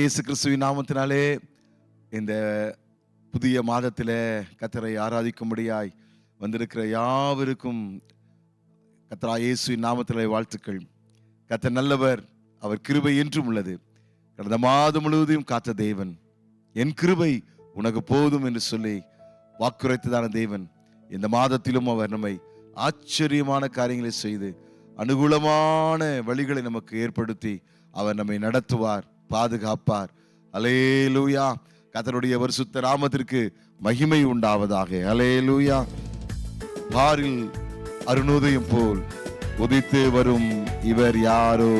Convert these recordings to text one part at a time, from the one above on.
இயேசு கிறிஸ்துவின் நாமத்தினாலே இந்த புதிய மாதத்தில் கத்தரை ஆராதிக்கும்படியாய் வந்திருக்கிற யாவருக்கும் கத்தரா இயேசுவின் நாமத்திலே வாழ்த்துக்கள். கத்த நல்லவர் அவர் கிருபை என்றும் உள்ளது. கடந்த மாதம் முழுவதையும் காத்த தேவன். என் கிருபை உனக்கு போதும் என்று சொல்லி வாக்குரைத்ததான தேவன். இந்த மாதத்திலும் அவர் நம்மை ஆச்சரியமான காரியங்களை செய்து அனுகூலமான வழிகளை நமக்கு ஏற்படுத்தி அவர் நம்மை நடத்துவார். பாதுகாப்பார். அலேலூயா கத்தருடைய பரிசுத்த நாமத்திற்கு மகிமை உண்டாவதாக. அலேலூயா பாரில் அருணோதயம் போல் உதித்து வரும் இவர் யாரோ?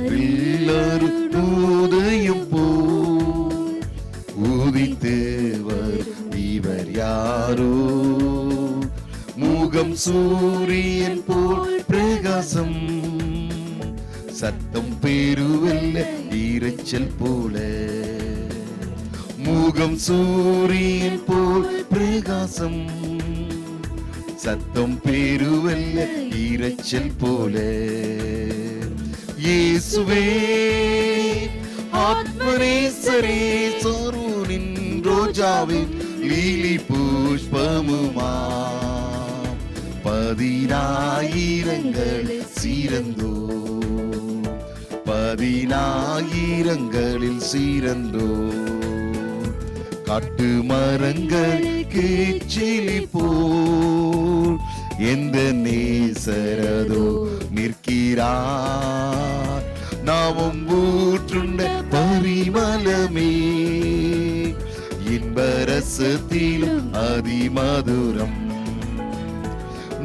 அருணோதயம் சூரியன் போல் பிரகாசம். சத்தம் பெருவல்ல இரைச்சல் போல. முகம் சூரியன் போல் பிரகாசம். சத்தம் பெருவல்ல இரைச்சல் போல சீரந்தோ பதினாயிரங்களில் சீரந்தோ காட்டு மரங்கள் கீச்சிலி போல் எந்த நேசரதோ நிற்கிறார் நாமும் ஊற்றுண்ட பரிமளமே. இன்பரசத்திலும் அதிமதுரம்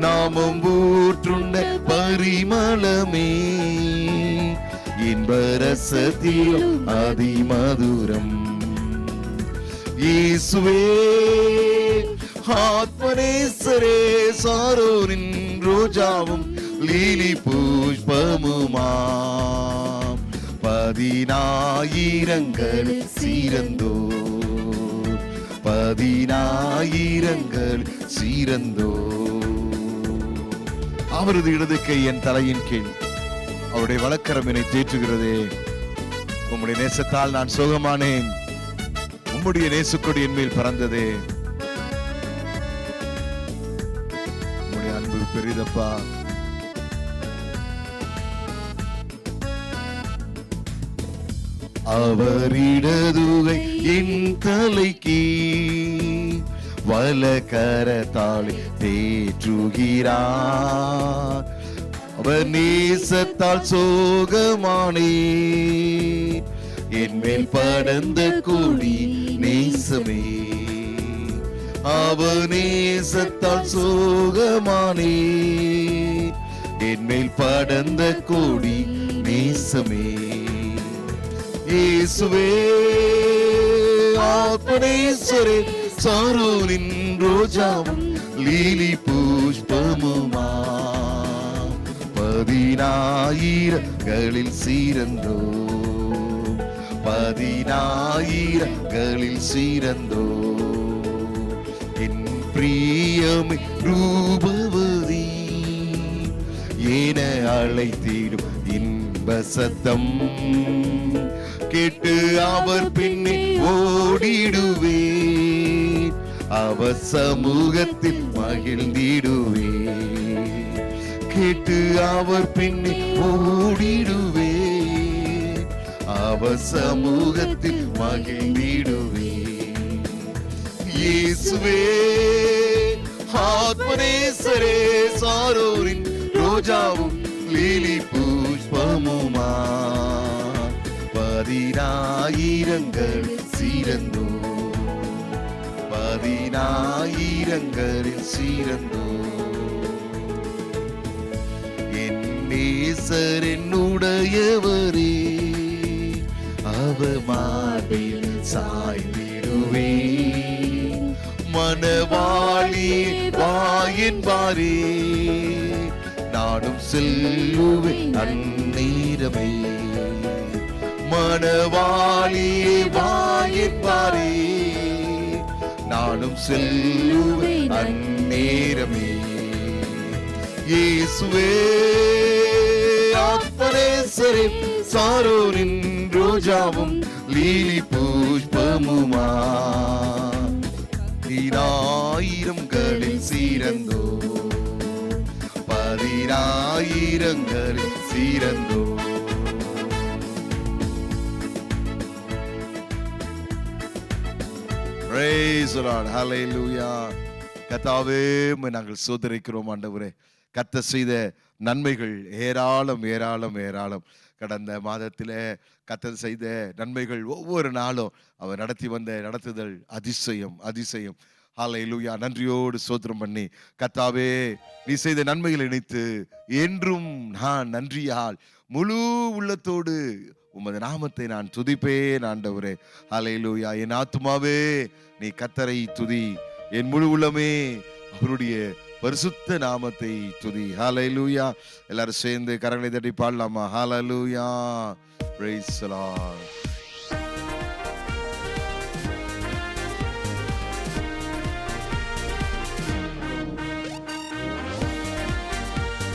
நாமம் ஊற்றுண்ட பரிமளமே. இன்பரசத்திலும் அதிமதுரம். இயேசுவே ஆத்மனேஸ்வரே சாரோரின் ரோஜாவும் லீலி புஷ்பமுமா பதினாயிரங்கள் சீரந்தோ பதினாயிரங்கள் சீரந்தோ அவரது இடது கை என் தலையின் கீழ். அவருடைய வழக்கரம் என்னை தேற்றுகிறதே. உம்முடைய நேசத்தால் நான் சுகமானேன். உம்முடைய நேசுக்கொடி என் மேல் பறந்ததே. உம்முடைய அன்பு பெரிதப்பா. அவரிடதுகை என் வல வலக்கரத்தாளி தேற்றுகிறார். அவர் நேசத்தால் சோகமானே. என் மேல் படர்ந்த கூடி நேசமே. அவர் நேசத்தால் சோகமானே. என் மேல் படர்ந்த கூடி நேசமே. இயேசுவே ஆத்மனேஸ்வரே சாரூரின் ரோஜாவும் லீலி புஷ்பமுமா. பதினாயிரங்களில் சீரந்தோ பதினாயிரங்களில் சீரந்தோ என் பிரியமை ரூபவதி. என அழைத்திடும் இன்ப சத்தம். கேட்டு அவர் பின்னே ஓடிடுவேன் அவர் சமூகத்தில் மகிழ்ந்திடுவே கேட்டு அவர் பின்னே ஓடிடுவே. அவர் சமூகத்தில் மகிழ்ந்திடுவே இயேசுவே ஆத்மனேசரே சாரோரின் ரோஜாவும் லீலி புஷ்பமுமா. பதினாயிரங்கள் சீரந்தோ பதினாயிரங்களில் சீரந்தோ என் நேசர் என்னுடையவரே அவ மார்பில் சாய்ந்திடுவே. மனவாளி வாயின்பாரே நானும் செல்லுவேன் அந்நீரமே. மணவாளியே வாயிப்பாரே நானும் செல்லுவேன் அந்நேரமே. இயேசுவே அப்பரேசரே சாரோரின் ரோஜாவும் லீலி புஷ்பமுமா. பதினாயிரங்களில் சீரந்தோ பதினாயிரங்களில் சீரந்தோ. Praise the லூயா கத்தாவே நாங்கள் சோதரிக்கிறோம் ஆண்டவரே. கத்த செய்த நன்மைகள் ஏராளம் ஏராளம் ஏராளம். கடந்த மாதத்தில் கத்தர் செய்த நன்மைகள் ஒவ்வொரு நாளும் அவர் நடத்தி வந்த நடத்துதல் அதிசயம் அதிசயம். ஹாலை லூயா நன்றியோடு சோத்திரம் பண்ணி கத்தாவே நீ செய்த நன்மைகளை நினைத்து என்றும் நான் நன்றியால் முழு உள்ளத்தோடு உமது நாமத்தை நான் துதிப்பேன் ஆண்டவரே. அலையிலூயா என் ஆத்துமாவே நீ கத்தரை துதி. என் முழு உள்ளமே அவருடைய பரிசுத்த நாமத்தை துதி. ஹalleluya. எல்லாரும் சேர்ந்து கரங்களை தட்டி பாடலாமா? ஹalleluya. Praise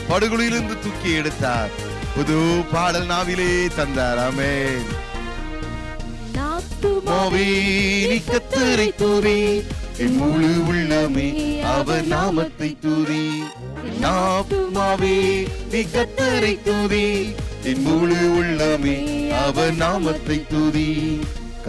படுகொலியிலிருந்து தூக்கி எடுத்தார். புது பாடல் நாவிலே தந்தார் ஆமென் மோவே நீ கத்தரை தூரி என் முழு உள்ளமே அவர் நாமத்தை தூரி நாமாவே நீ கத்தரை தூரி என் முழு உள்ளமே அவர் நாமத்தை தூரி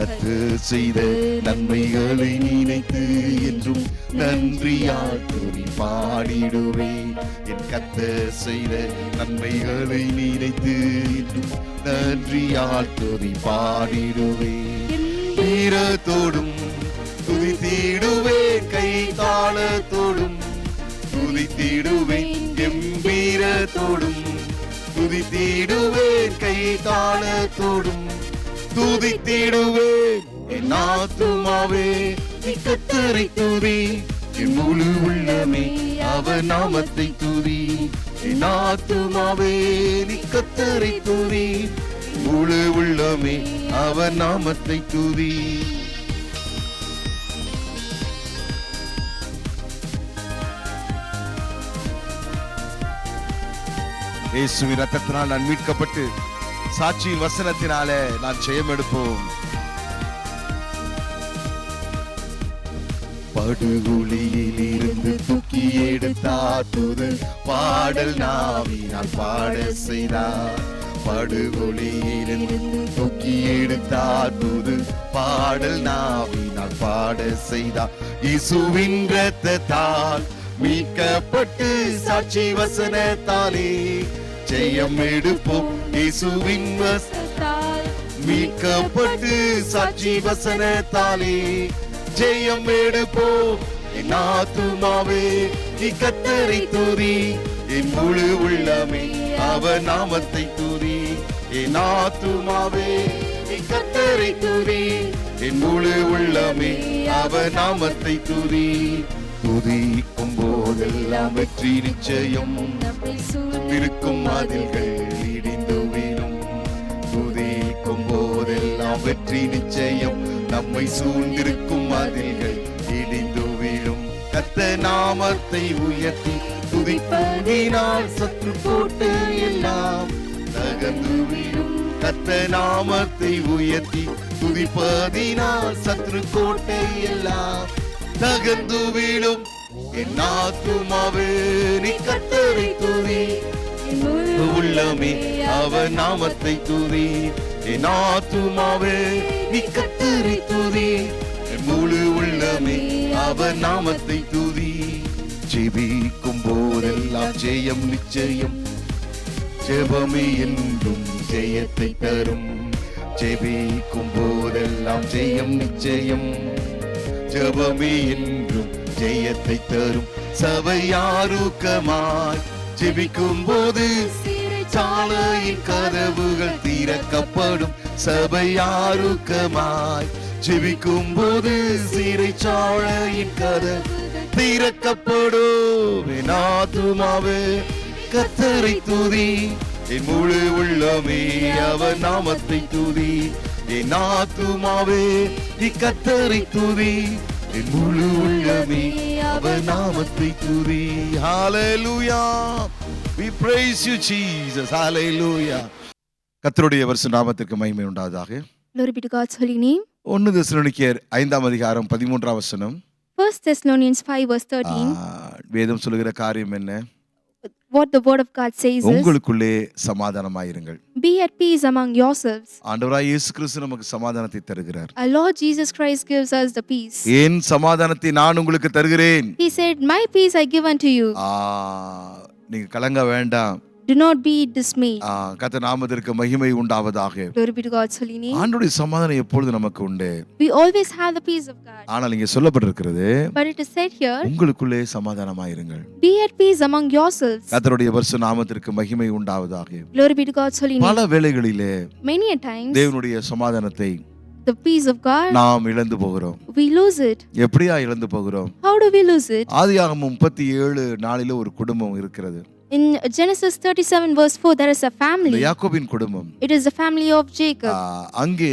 கத்து செய்த நன்மைகளை நினைத்து என்றும் நன்றியால் துணி பாடிடுவேன் என் கத்த செய்த நன்மைகளை நினைத்து என்றும் நன்றியால் துணி பாடிடுவேன் வீரத்தோடும் துதித்திடுவேன் கை தாளத்தோடும் துதித்திடுவேன். கம்பீரத்தோடும் துதித்திடுவேன் கை தாளத்தோடும் துதித்திடுவேன். என் ஆத்துமாவே நீ கத்தரை துதி. என் முழு உள்ளமே அவர் நாமத்தை துதி. என் ஆத்துமாவே நீ கத்தரை துதி. முழு உள்ளமே அவர் நாமத்தை துதி. இயேசுவின் ரத்தத்தினால் நான் மீட்கப்பட்டு சாட்சியின் வசனத்தினாலே நான் ஜெயம் எடுப்போம் படுகுழியில் இருந்து தூக்கி எடுத்தார் புது பாடல் நாவினால் பாட செய்தார் படுகொலியில் இருந்து தூக்கி எடுத்தார் புது பாடல் நாவினால் பாட செய்தார் இசுவின் ரத்தத்தால் மீட்கப்பட்டு சாட்சி வசனத்தாலே ஜெயம் எடுப்போம் இசுவின் வச மீட்கப்பட்டு சாட்சி வசனத்தாலே ஜெயம் எடுப்போம். என் ஆத்துமாவே நீ கத்தரை தூரி என் முழு உள்ளமே அவர் நாமத்தை தூரி என் ஆத்துமாவே நீ கத்தரை தூரி என் முழு உள்ளமே அவர் நாமத்தை தூரி துதிக்கும் போதெல்லாம் வெற்றி நிச்சயம். இருக்கும் மதில்கள் துதிக்கும் போதெல்லாம் வெற்றி நிச்சயம். நம்மை சூழ்ந்திருக்கும் மதில்கள் இடிந்து வீழும். கத்த நாமத்தை உயர்த்தி துதிப்பதினால் சற்று போட்டு எல்லாம் தகர்ந்து வீழும். கத்த நாமத்தை உயர்த்தி துதிப்பதினால் சற்று கோட்டை எல்லாம் தகர்ந்து வீழும். என் ஆத்துமாவே நீ கத்தரை துதி. உள்ளமே அவர் நாமத்தை துதி. என் ஆத்துமாவே நீ கத்தரை துதி. என் முழு உள்ளமே அவர் நாமத்தை துதி. ஜெபிக்கும் போதெல்லாம் ஜெயம் நிச்சயம். ஜெபமே என்றும் ஜெயத்தை தரும். ஜெபிக்கும் போதெல்லாம் ஜெயம் நிச்சயம். ஜெபமே என்றும் ஜெயத்தை தரும். சபையாருக்கமாய் ஜெபிக்கும் போது சாலையின் கதவுகள் திறக்கப்படும். சபையாருக்கமாய் ஜெபிக்கும் போது சிறைச்சாலையின் கதவு திறக்கப்படும். என் ஆத்துமாவே கத்தரை துதி. என் முழு உள்ளமே அவர் நாமத்தை துதி. என் ஆத்துமாவே நீ கத்தரை துதி. என் முழு உள்ளமே அவர் நாமத்தை துதி. Hallelujah we praise you jesus hallelujah கர்த்தருடைய வருஷ நாமத்திற்கு மகிமை உண்டாவதாக Glory be to God's holy name. ஒன்னு தெசலோனிக்கேயர் ஐந்தாம் அதிகாரம் பதிமூன்றாம் வசனம் First Thessalonians 5 verse 13. ஆ, வேதம் சொல்லுகிற காரியம் என்ன What the word of God says is, உங்களுக்குள்ளே சமாதானமாயிருங்கள் Be at peace among yourselves. ஆண்டவராய் இயேசு கிறிஸ்து நமக்கு சமாதானத்தை தருகிறார் Our Lord Jesus Christ gives us the peace. என் சமாதானத்தை நான் உங்களுக்கு தருகிறேன் He said, My peace I give unto you. ஆ, நீங்க கலங்க வேண்டாம் Do not be dismayed. ஆ, கர்த்தர் நாமத்திற்கு மகிமை உண்டாவதாக Glory be to God's holy name. ஆண்டுடைய சமாதானம் எப்பொழுது நமக்கு உண்டு We always have the peace of God. ஆனால் இங்கே சொல்லப்பட்டிருக்கிறது But it is said here, உங்களுக்குள்ளே சமாதானமாயிருங்கள் Be at peace among yourselves. கர்த்தருடைய வருஷ நாமத்திற்கு மகிமை உண்டாவதாக Glory be to God's holy name. பல வேளைகளிலே Many a times, தேவனுடைய சமாதானத்தை the peace of God, நாம் இழந்து போகிறோம் we lose it. எப்படியா இழந்து போகிறோம் How do we lose it? ஆதியாகமம் முப்பத்தி ஏழு நாளில ஒரு குடும்பம் இருக்கிறது In Genesis 37 verse 4, there is a இந்த family. யாக்கோபின் குடும்பம் It is the family of ah, Jacob. அங்கே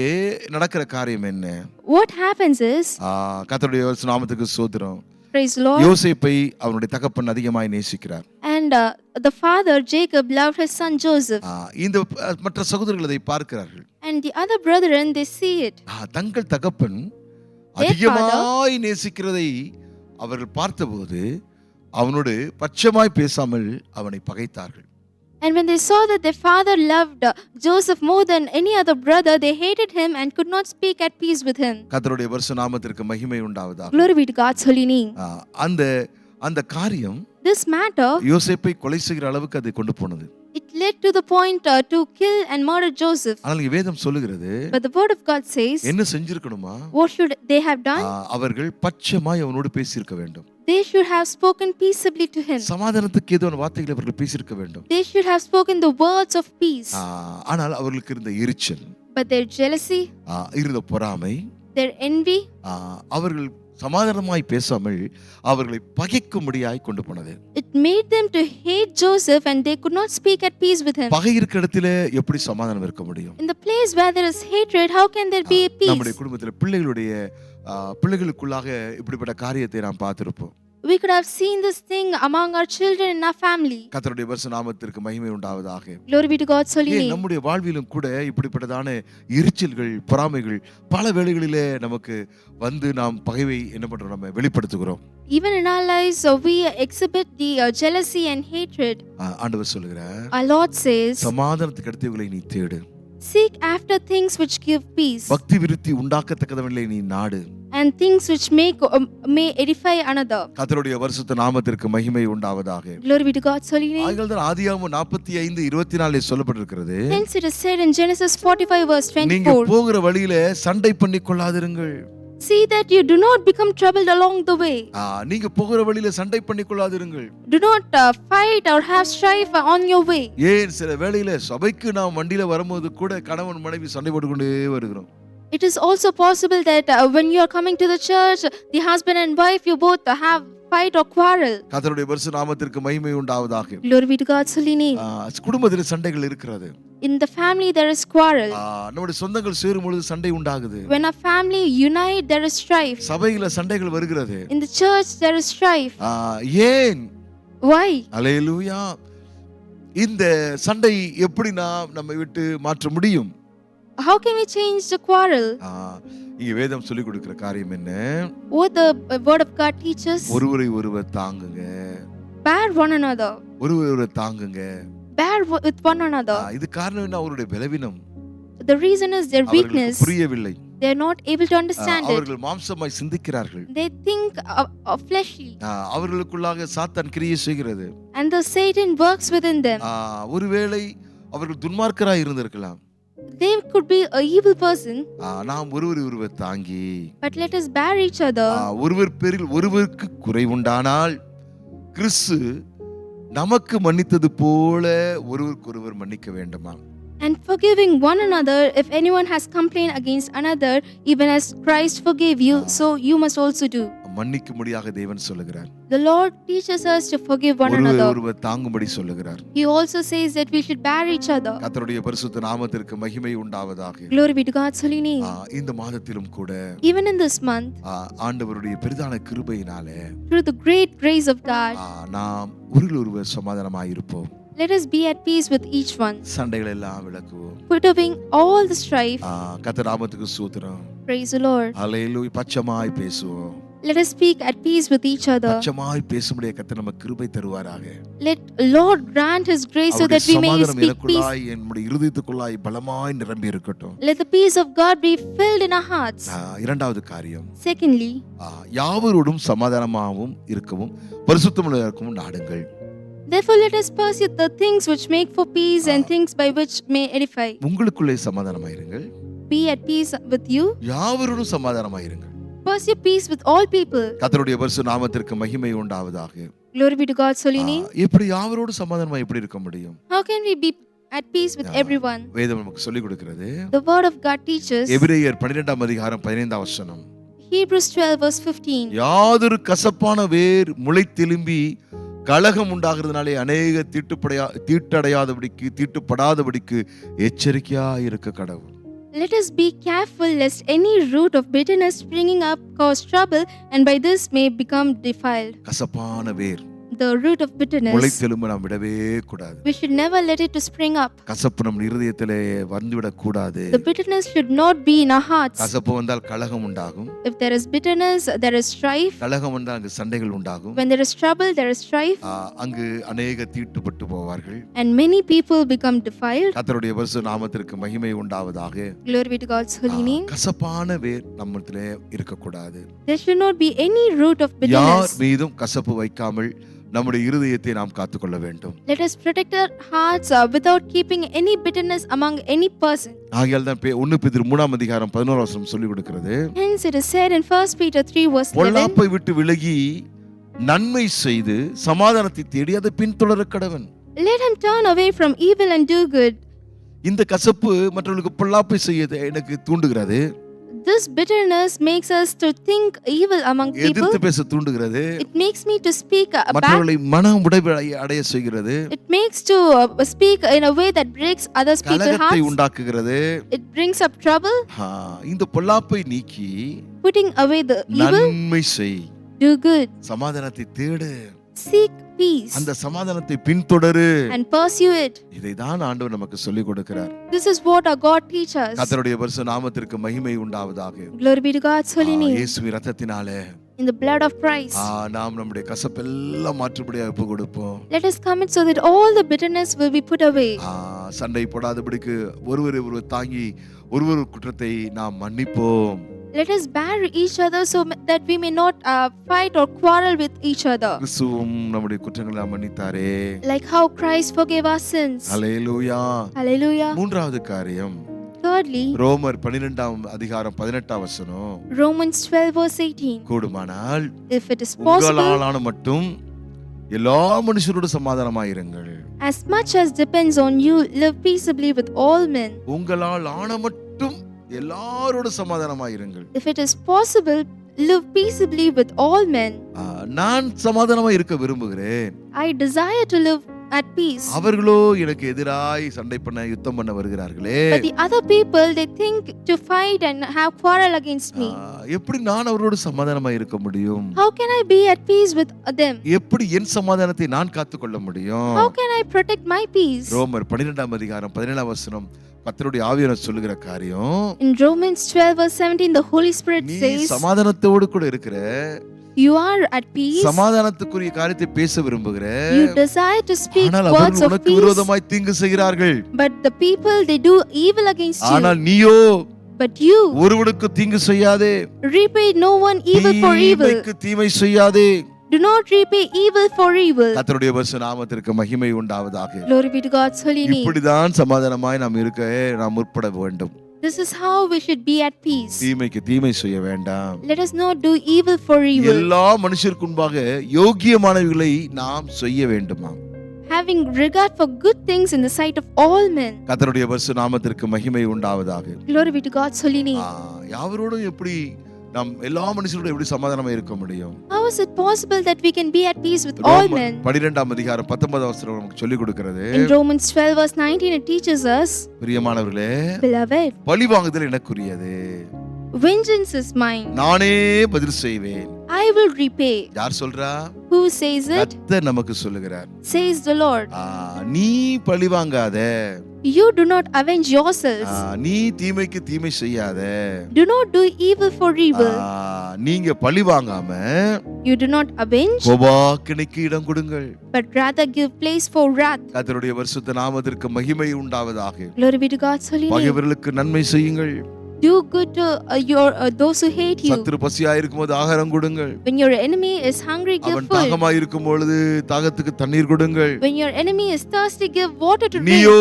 நடக்கிற காரியம் என்ன What happens is, ஆ, கர்த்தருடைய நாமத்துக்கு சோத்திரம் praise the Lord, யோசேப்பை அவனுடைய தகப்பன் அதிகமாய் நேசிக்கிறார். And uh, the father Jacob loved his son Joseph, ஆ, இந்த மற்ற சகோதரர்கள் அதை பார்க்கிறார்கள். And the other brethren they see it. ஆ, தங்கள் தகப்பன் அதிகமாய் நேசிக்கிறதை அவர்கள் பார்த்தபோது அவனோடு பட்சமாய் பேசாமல் அவனை பகைத்தார்கள். And when they saw that their father loved uh, Joseph more than any other brother, they hated him and could not speak at peace with him. கர்த்தருடைய வருஷ நாமத்திற்கு மகிமை உண்டாவதாக Glory be to God's holy name. அந்த அந்த காரியம் This matter, யோசேப்பை கொலை செய்கிற அளவுக்கு அதை கொண்டு போனது it led to the point uh, to kill and murder Joseph. ஆனால் வேதம் சொல்லுகிறது But the word of God says, என்ன செஞ்சிருக்கணுமா what should they have done? அவர்கள் பட்சமாய் அவனோடு பேசியிருக்க வேண்டும் They should have spoken peaceably to him. சமாதானத்துக்கு ஏதோ வார்த்தைகளை அவர்கள் பேசியிருக்க வேண்டும் They should have spoken the words of peace. ஆனால் அவர்களுக்கு இருந்த எரிச்சல் But their jealousy, இருந்த பொறாமை their envy, அவர்கள் சமாதானமாய் பேசாமல் அவர்களை பகைக்கும்படியாய் கொண்டு போனது it made them to hate Joseph and they could not speak at peace with him. பகை இருக்கிற இடத்துல எப்படி சமாதானம் இருக்க முடியும் In the place where there is hatred, how can there be நம்முடைய peace? குடும்பத்துல பிள்ளைகளுடைய பிள்ளைகளுக்குள்ளாக இப்படிப்பட்ட காரியத்தை நாம் பார்த்திருப்போம் We could have seen this thing among our children in our family. கர்த்தருடைய வருஷ நாமத்திற்கு மகிமை உண்டாவதாக Glory be to God's holy name. நம்முடைய வாழ்விலும் கூட இப்படிப்பட்டதான எரிச்சல்கள் பொறாமைகள் பல வேளைகளிலே நமக்கு வந்து நாம் பகைவை என்ன பண்றோம் நம்ம வெளிப்படுத்துகிறோம் Even in our lives, uh, we exhibit the uh, jealousy and hatred. ஆண்டவர் சொல்லுகிறார் Our Lord says, சமாதானத்துக்கு அடுத்தவர்களை நீ தேடு Seek after things which give peace பக்தி விருத்தி உண்டாக்கத்தக்கதவர்களை நீ நாடு. and things which make um, may edify another. கர்த்தருடைய வருஷத்து நாமத்திற்கு மகிமை உண்டாவதாக. Glory be to God's holy name. ஆகியால் தான் ஆதியாகமம் நாற்பத்தி ஐந்து இருபத்தி நாலில் சொல்லப்பட்டிருக்கிறது. Hence it is said in Genesis 45 verse நீங்க 24, போகிற வழியில சண்டை பண்ணி கொள்ளாதிருங்கள். See that you do not become troubled along the way. ஆ, நீங்க போகிற வழியில சண்டை பண்ணி கொள்ளாதிருங்கள் Do not uh, fight or have strife on your way. ஏன் சில வேளையில சபைக்கு நாம் வண்டியில வரும்போது கூட கணவன் மனைவி சண்டை போட்டுக்கொண்டே வருகிறோம் It is also possible that uh, when you are coming to the church, the husband and wife, you both uh, have fight or quarrel. கர்த்தருடைய வருஷ நாமத்திற்கு மகிமை உண்டாவதாக Glory be to God's holy name. குடும்பத்தில் சண்டைகள் இருக்கிறது In the family, there is quarrel. நம்முடைய சொந்தங்கள் சேரும் பொழுது சண்டை உண்டாகுது When a family unite, there is strife. சபையில சண்டைகள் வருகிறது In the church, there is strife. ஏன் Why? அலையலூயா இந்த சண்டை எப்படி நாம் நம்மை விட்டு மாற்ற முடியும் How can we change the quarrel? இங்க வேதம் சொல்லி கொடுக்கிற காரியம் என்ன What the uh, word of God teaches? ஒருவரை ஒருவர் தாங்குங்க Bear one another. ஒருவரை ஒருவர் தாங்குங்க Bear with one another. இது காரணம் என்ன அவருடைய பலவீனம் The reason is their weakness. புரியவில்லை They are not able to understand it. அவர்கள் மாம்சமாய் சிந்திக்கிறார்கள் They think of, of fleshly. அவர்களுக்குள்ளாக சாத்தான் கிரியை செய்கிறது And the Satan works within them. ஒருவேளை அவர்கள் துன்மார்க்கராய் இருந்திருக்கலாம் They could be a evil person, நாம் ஒருவர் ஒருவர் தாங்கி but let us bear each other. ஒருவர் பேரில் ஒருவருக்கு குறைவுண்டானால் கிறிஸ்து நமக்கு மன்னித்தது போல ஒருவருக்கொருவர் மன்னிக்க வேண்டுமா And forgiving one another, if anyone has complained against another, even as Christ forgave you, so you must also do. மன்னிக்கும்படியாக தேவன் சொல்லுகிறார் The Lord teaches us to forgive one another. ஒருவர் தாங்கும்படி சொல்லுகிறார் He also says that we should bear each other. கர்த்தருடைய பரிசுத்த நாமத்திற்கு மகிமை உண்டாவதாக Glory be to God's holy name. இந்த மாதத்திலும் கூட Even in this month, ஆண்டவருடைய பெரிதான கிருபையினாலே through the great grace of God, நாம் ஒருவர் சமாதானமாய் இருப்போம் let us be at peace with each one, சண்டைகள் எல்லாம் விளக்குவோம் put away all the strife. கர்த்தர் நாமத்துக்கு சூத்திரம் Praise the Lord. அலையிலூய் பச்சமாய் பேசுவோம் Let us speak at peace with each other. பச்சமாய் பேசும்படிய கர்த்தர் நமக்கு கிருபை தருவாராக Let Lord grant His grace so that we may speak peace. என்னுடைய இருதயத்துக்குள்ளாய் பலமாய் நிரம்பி இருக்கட்டும் Let the peace of God be filled in our hearts. இரண்டாவது காரியம் Secondly, யாவரோடும் சமாதானமாகவும் இருக்கவும் பரிசுத்தமுள்ள இருக்கவும் நாடுங்கள் therefore let us pursue the things which make for peace and things by which may edify. உங்களுக்குள்ளே சமாதானமாயிருங்கள் Be at peace with you. யாவரோடும் சமாதானமாயிருங்கள் Pursue peace with all people. கர்த்தருடைய பரிசு நாமத்திற்கு மகிமை உண்டாவதாக Glory be to God's holy name. எப்படி யாவரோடு சமாதானமா எப்படி இருக்க முடியும் How can we be at peace with everyone? வேதம் நமக்கு சொல்லிக் கொடுக்கிறது The word of God teaches எபிரேயர் பன்னிரெண்டாம் அதிகாரம் பதினைந்தாம் வசனம் Hebrews 12, verse 15. யாதொரு கசப்பான வேர் முளைத்தெலும்பி கலகம் உண்டாகிறதுனாலே அநேக தீட்டுப்படையா தீட்டடையாதபடிக்கு தீட்டுப்படாதபடிக்கு எச்சரிக்கையா இருக்க கடவுள் Let us be careful lest any root of bitterness springing up cause trouble and by this may become defiled. கசப்பான வேர் The root of bitterness, முளைத்தெலும்பு நாம் விடவே கூடாது we should never let it to spring up. கசப்பு நம் இருதயத்திலே வந்துவிடக் கூடாது The bitterness should not be in our hearts. கசப்பு வந்தால் கலகம் உண்டாகும் If there is bitterness, there is strife. கலகம் வந்தால் அங்கு சண்டைகள் உண்டாகும் When there is trouble, there is strife. அங்கு அநேக தீட்டுப்பட்டு போவார்கள் And many people become defiled. கர்த்தருடைய பரிசு நாமத்திற்கு மகிமை உண்டாவதாக Glory be to God's holy name. கசப்பான வேர் நம்மத்திலே இருக்கக்கூடாது There should not be any root of யார் bitterness. மீதும் கசப்பு வைக்காமல் நம்முடைய இருதயத்தை நாம் காத்துக்கொள்ள வேண்டும். Let us protect our hearts uh, without keeping any bitterness among any person. ஆகையால் தான் ஒண்ணு பேதிரு மூணாம் அதிகாரம் பதினோரு வருஷம் சொல்லி கொடுக்கிறது. Hence it is said in 1 Peter 3 verse 11, பொல்லாப்பை விட்டு விலகி நன்மை செய்து சமாதானத்தை தேடி அதை பின்தொடர கடவன். Let him turn away from evil and do good. இந்த கசப்பு மற்றவர்களுக்கு பொல்லாப்பை செய்ய எனக்கு தூண்டுகிறது. This bitterness makes us to think evil among people. எதிர்த்து பேச தூண்டுகிறது It makes me to speak uh, back. மற்றவர்களை மன உடைவு அடைய- அடைய செய்கிறது It makes to uh, speak in a way that breaks others people's கலகத்தை hearts. உண்டாக்குகிறது It brings up trouble, ஆ, இந்த பொல்லாப்பை நீக்கி putting away the evil. நன்மை செய் Do good. சமாதானத்தை தேடு Seek peace அந்த சமாதானத்தை பின்தொடரு and pursue it. இதைதான் ஆண்டவர் நமக்கு சொல்லிக் கொடுக்கிறார் This is what our God teaches. கர்த்தருடைய பரிசு நாமத்திற்கு மகிமை உண்டாவதாக Glory be to God's holy name. இயேசுவின் ரத்தத்தினாலே In the blood of Christ. நாம் நம்முடைய கசப்பெல்லாம் மாற்றுபடியாக ஒப்பு கொடுப்போம் Let us commit so that all the bitterness will be put away. சண்டை போடாதபடிக்கு ஒருவரை ஒருவர் தாங்கி ஒருவர் குற்றத்தை நாம் மன்னிப்போம் Let us bear each other so ma- that we may not uh, fight or quarrel with each other. கிறிஸ்துவும் நம்முடைய குற்றங்களை மன்னித்தாரே Like how Christ forgave our sins. Hallelujah Hallelujah. மூன்றாவது காரியம் Thirdly, ரோமர் பன்னிரெண்டாம் அதிகாரம் பதினெட்டாம் வசனம் Romans 12, verse 18. கூடுமானால் If it is possible, உங்களாலான மட்டும் எல்லா மனுஷரோடு சமாதானமாயிருங்கள் as much as depends on you, live peaceably with all men. உங்களால் ஆன மட்டும் எல்லாரோடு சமாதானமாயிருங்கள் If it is possible, live peaceably with all men. நான் சமாதானமா இருக்க விரும்புகிறேன் I desire to live at peace. அவர்களோ எனக்கு எதிராய் சண்டை பண்ண யுத்தம் பண்ண வருகிறார்களே But the other people, they think to fight and have quarrel against me. எப்படி நான் அவரோடு சமாதானமா இருக்க முடியும் How can I be at peace with them? எப்படி என் சமாதானத்தை நான் காத்துக்கொள்ள முடியும் How can I protect my peace? ரோமர் பன்னிரெண்டாம் அதிகாரம் பதினேழாம் வசனம் கர்த்தருடைய ஆவியான சொல்லுகிற காரியம் In Romans 12, verse 17, the Holy Spirit நீ says, சமாதானத்தோடு கூட இருக்கிற You are at peace. சமாதானத்துக்குரிய காரியத்தை பேச விரும்புகிற You desire to speak ஆனால் words அவர்கள் of உனக்கு peace. விரோதமாய் தீங்கு செய்கிறார்கள் But the people, they do evil against you. ஆனால் நீயோ But you ஒருவனுக்கு தீங்கு செய்யாதே repay no one evil for evil. தீமைக்கு தீமை செய்யாதே Do not repay evil for evil. கர்த்தருடைய பரிசு நாமத்திற்கு மகிமை உண்டாவதாக Glory be to God's holy name. இப்படிதான் சமாதானமாய் நாம் இருக்க நாம் முற்பட வேண்டும் This is how we should be at peace. தீமைக்கு தீமை செய்ய வேண்டாம் Let us not do evil for evil. எல்லா மனுஷருக்கு முன்பாக யோக்கியமானவைகளை நாம் செய்ய வேண்டுமா Having regard for good things in the sight of all men. கர்த்தருடைய பரிசு நாமத்திற்கு மகிமை உண்டாவதாக Glory be to God's holy name. யாவரோடும் எப்படி நாம் எல்லா மனுஷரோட எப்படி சமாதானமா இருக்க முடியும் How is it possible that we can be at peace with all men? பனிரெண்டாம் அதிகாரம் பத்தொன்பதாம் வசனம் நமக்கு சொல்லிக் கொடுக்கிறது In Romans 12, verse 19, it teaches us, பிரியமானவர்களே Beloved, பழி வாங்குதல் எனக்குரியது vengeance is mine. நானே பதில் செய்வேன் I will repay. யார் சொல்றா Who says it? கர்த்தர் நமக்கு சொல்லுகிறார் Says the Lord. நீ பழி வாங்காத You do not avenge yourselves. நீ தீமைக்கு தீமை செய்யாத Do not do evil for evil. நீங்க பழி வாங்காம You do not avenge, கோபாக்கினைக்கு இடம் கொடுங்கள் but rather give place for wrath. கர்த்தருடைய வருஷத்த நாமத்திற்கு மகிமை உண்டாவதாக Glory be to God's holy name. பகைவர்களுக்கு நன்மை செய்யுங்கள் Do good to uh, your uh, those who hate you. சத்துரு பசியா இருக்கும்போது ஆகாரம் கொடுங்கள் When your enemy is hungry, give அவன் food. தாகமா இருக்கும் பொழுது தாகத்துக்கு தண்ணீர் கொடுங்கள் When your enemy is thirsty, give water to drink. நீயோ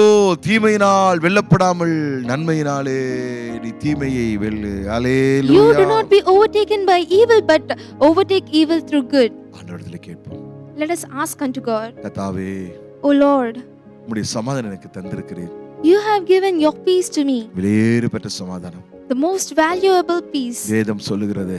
தீமையினால் வெல்லப்படாமல் நன்மையினாலே நீ தீமையை வெல்லு You do not be overtaken by evil, but overtake evil through good. ஆண்டவரத்துல கேட்போம் Let us ask unto God, கத்தாவே O Lord, உம்முடைய சமாதானம் எனக்கு தந்திருக்கிறேன் you have given your peace to me, விலையேறு பெற்ற சமாதானம் the most valuable peace. வேதம் சொல்லுகிறது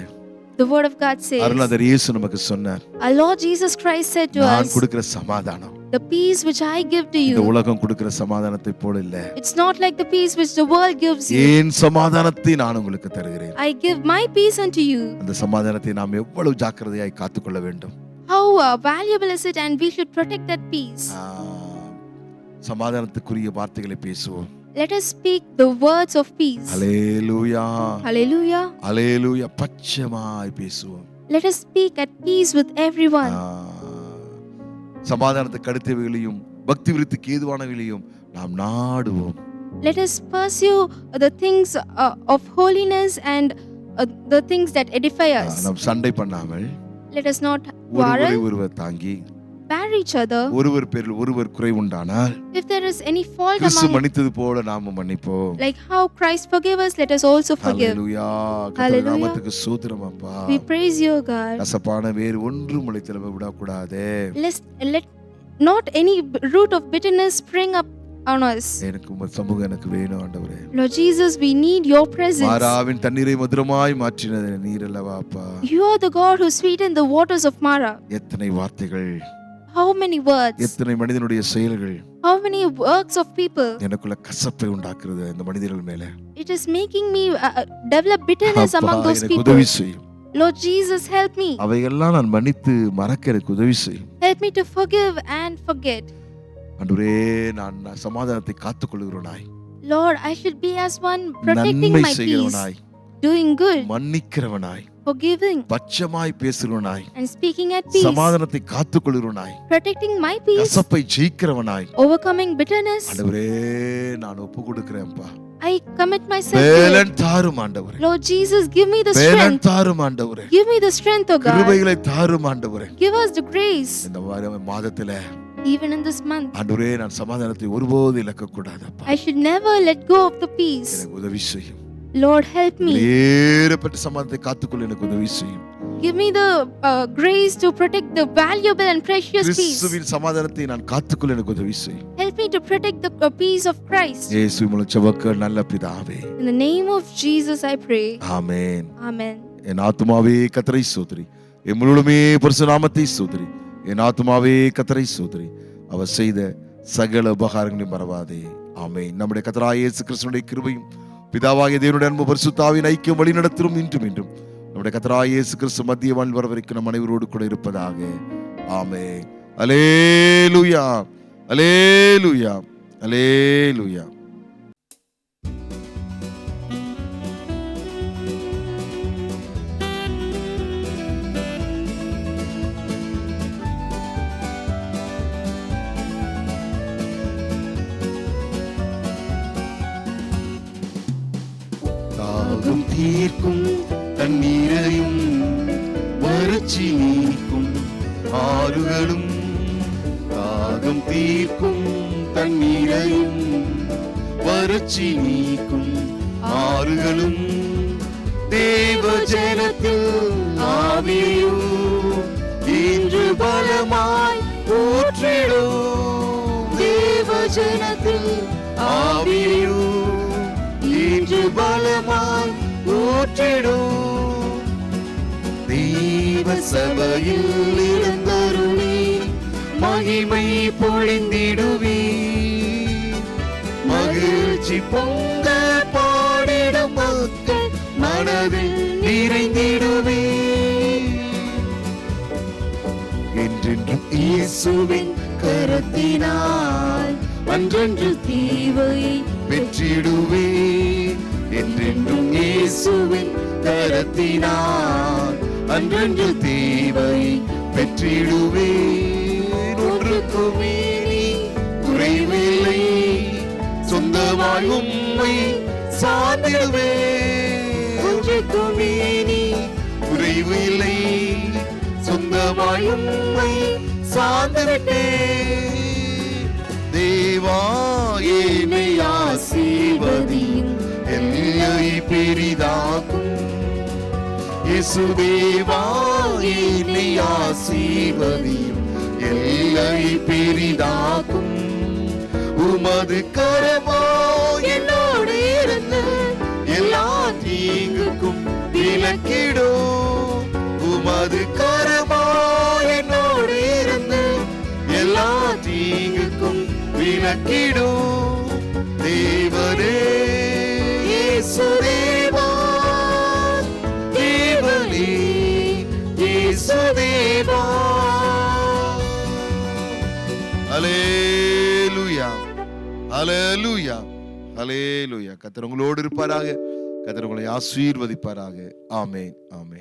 The word of God says, அருளாதர் இயேசு நமக்கு சொன்னார் Our Lord Jesus Christ said to நான் us, கொடுக்கிற சமாதானம் The peace which I give to இந்த you, உலகம் கொடுக்கிற சமாதானத்தை போல இல்ல it's not like the peace which the world gives you. ஏன் சமாதானத்தை நான் உங்களுக்கு தருகிறேன் I give my peace unto you. அந்த சமாதானத்தை நாம் எவ்வளவு ஜாக்கிரதையாய் காத்துக்கொள்ள வேண்டும் How uh, valuable is it, and we should protect that peace. ஆ, சமாதானத்துக்குரிய வார்த்தைகளை பேசுவோம் Let us speak the words of peace. Alleluia Hallelujah. Alleluia பச்சமாய் பேசுவோம் Let us speak at peace with everyone. சமாதானத்துக்கு அடுத்தவைகளையும் பக்தி விருத்திக்கு ஏதுவானவைகளையும் நாம் நாடுவோம் Let us pursue the things uh, of holiness and uh, the things that edify us. நாம் சண்டை பண்ணாமல் Let us not ஒருவரை quarrel, ஒருவர் தாங்கி bear each other. ஒருவர் பேரில் ஒருவர் குறை உண்டானால் If there is any fault Kristu among, மன்னித்தது போல நாம மன்னிப்போம் like how Christ forgave us, let us also forgive. ஹalleluya கர்த்தருடைய Hallelujah. நாமத்துக்கு சூத்திரம் அப்பா We praise you, God. கசப்பான வேறு ஒன்றும் முளைத்திலம விடக்கூடாது Lest let not any b- root of bitterness spring up on us. எனக்கு உமது சமூகம் எனக்கு வேணும் ஆண்டவரே Lord Jesus, we need your presence. மாறாவின் தண்ணீரை மதுரமாய் மாற்றினது நீர் அல்லவாப்பா You are the God who sweetened the waters of Mara. எத்தனை வார்த்தைகள் How many words, எத்தனை மனிதனுடைய செயல்கள் how many works of people. எனக்குள்ள கசப்பை உண்டாக்குறது இந்த மனிதர்கள் மேல It is making me uh, uh, develop bitterness among those people. உதவி செய்யும் Lord Jesus, help me. அவையெல்லாம் நான் மன்னித்து மறக்க எனக்கு உதவி செய்யும் Help me to forgive and forget. அன்றுரே நான் சமாதானத்தை காத்துக் கொள்கிறவனாய் Lord, I should be as one protecting my peace, doing good, மன்னிக்கிறவனாய் forgiving, பட்சமாய் பேசுகிறவனாய் and speaking at peace, சமாதானத்தை காத்துக் கொள்கிறவனாய் protecting my peace, கசப்பை ஜெயிக்கிறவனாய் overcoming bitterness. ஆண்டவரே நான் ஒப்பு கொடுக்கிறேன்ப்பா I commit myself to you. பேலன் தாரும் ஆண்டவரே Lord Jesus, give me the பேலன் strength. தாரும் ஆண்டவரே Give me the strength, O God. கிருபைகளை தாரும் ஆண்டவரே Give us the grace, இந்த வார- மாதத்துல even in this month. ஆண்டவரே நான் சமாதானத்தை ஒருபோது இழக்க கூடாதப்பா I should never let go of the peace. எனக்கு உதவி செய்யும் Lord, help me. ஏறப்பட்ட சமாதானத்தை காத்துக்கொள்ள எனக்கு உதவி செய்யும் Give me the uh, grace to protect the valuable and precious peace. கிறிஸ்துவின் சமாதானத்தை நான் காத்துக்கொள்ள எனக்கு உதவி செய்யும் Help me to protect the uh, peace of Christ. இயேசு மூலம் செவக்க நல்ல பிதாவே In the name of Jesus, I pray. Amen Amen. என் ஆத்துமாவே கத்தரை சோதரி என் முழுமே பரிசுநாமத்தை சோதரி என் ஆத்துமாவே கத்தரை சோதரி அவர் செய்த சகல உபகாரங்களையும் மறவாதே ஆமென் நம்முடைய கத்தராய இயேசு கிறிஸ்துனுடைய கிருபையும் பிதாவாகிய தேவனுடைய அன்பு பரிசுத்தாவின் ஐக்கியம் வழிநடத்திலும் இன்றும் இன்றும். நம்முடைய கத்தராய இயேசு கிறிஸ்து மத்திய வாழ் வர வரைக்கும் நம் அனைவரோடு கூட இருப்பதாக. அலே அலேலுயா அலேலுயா அலேலுயா தீர்க்கும் தண்ணீரையும் வறட்சி நீக்கும். ஆறுகளும் தாகம் தீர்க்கும் தண்ணீரையும் வறட்சி நீக்கும். ஆறுகளும் தேவ ஜனத்தில் ஆவியும் இன்று பலமாய் ஊற்றிடும். தேவ ஜனத்தில் ஆவியும் இன்று பலமாய் ஊற்றிடும் தீப சபையில் இருந்தருளி மகிமை பொழிந்திடுவி மகிழ்ச்சி பொங்க பாடிடும் மக்கள் மனதில் நிறைந்திடுவே என்றென்றும் இயேசுவின் கரத்தினால் அன்றென்று தீவை பெற்றிடுவேன் என்றென்றும் இயேசுவின் கரத்தினால் அன்றென்று தீவை பெற்றிடுவே ஒன்றுக்குமே குறைவில்லை. சொந்த வாழ்வும்மை சார்ந்திடுவே. ஒன்றுக்குமே குறைவில்லை. சொந்த வாழ்வும்மை சொந்தமாய் சார்ந்துவிட்டே தேவா என்னை ஆசீர்வதியும் பெரிதாக்கும். இயேசு தேவா ஆசீர்வதியும். எல்லை பெரிதாக்கும். உமது கரமோ என்னோடு இருந்து எல்லா தீங்குக்கும் விலக்கிடும் உமது கரமோ என்னோடு இருந்து எல்லா தீங்குக்கும் விலக்கிடும் ஹலேலூயா ஹலேலூயா கத்தர் உங்களோடு இருப்பாராக. கத்தர் உங்களை ஆசீர்வதிப்பாராக. ஆமேன் ஆமேன்